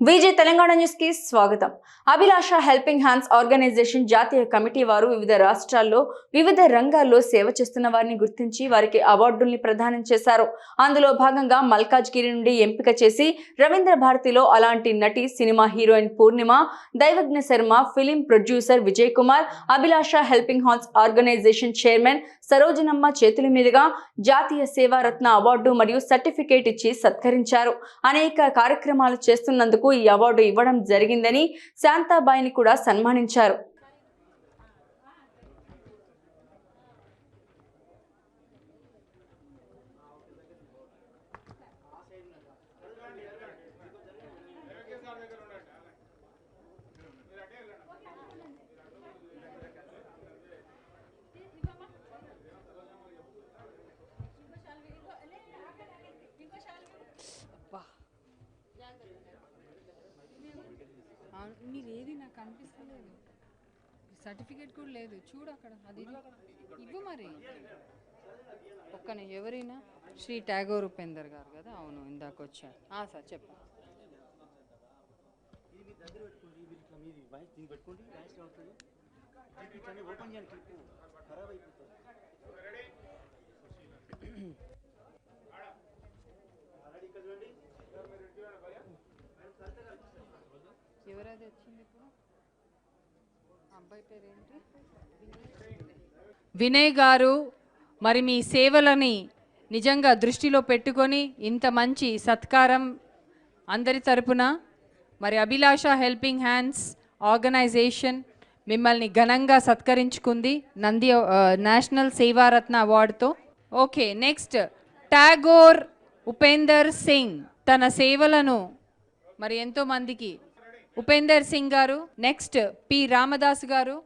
విజయ్ తెలంగాణ న్యూస్కి స్వాగతం. Abhilasha helping hands organisation జాతీయ కమిటీ వారు వివిధ రాష్ట్రాల్లో వివిధ రంగాల్లో సేవ చేస్తున్న వారిని గుర్తించి వారికి అవార్డుల్ని ప్రదానం చేశారు. అందులో భాగంగా మల్కాజ్గిరి నుండి ఎంపిక చేసి రవీంద్ర భారతిలో అలాంటి నటి cinema heroine Purnima Daivagna Sharma film producer Vijay Kumar Abhilasha helping hands organisation chairman Sarojanamma చేతుల మీదుగా జాతీయ సేవారత్న అవార్డు మరియు సర్టిఫికేట్ ఇచ్చి సత్కరించారు. అనేక కార్యక్రమాలు చేస్తున్నందుకు ఈ అవార్డు ఇవ్వడం జరిగిందని శాంతాబాయిని కూడా సన్మానించారు. మీరు ఏది నాకు అనిపిస్తలేదు. సర్టిఫికేట్ కూడా లేదు. చూడు అక్కడ అది ఇవ్వు మరి. ఒక్కనే ఎవరైనా శ్రీ ట్యాగోర్ ఉపేందర్ గారు కదా? అవును ఇందాక వచ్చారు. ఆ, సార్ చెప్పండి ఇది ఎవరది వచ్చింది ఇప్పుడు? అబ్బాయి పేరు ఏంటి వినయ్ గారు మరి మీ సేవలని నిజంగా దృష్టిలో పెట్టుకొని ఇంత మంచి సత్కారం అందరి తరపున మరి అభిలాష హెల్పింగ్ హ్యాండ్స్ ఆర్గనైజేషన్ మిమ్మల్ని ఘనంగా సత్కరించుకుంది నంది నేషనల్ సేవారత్న అవార్డుతో. ఓకే నెక్స్ట్ టాగోర్ ఉపేందర్ సింగ్ తన సేవలను మరి ఎంతోమందికి ఉపేందర్ సింగ్ గారు నెక్స్ట్ పి రామదాస్ గారు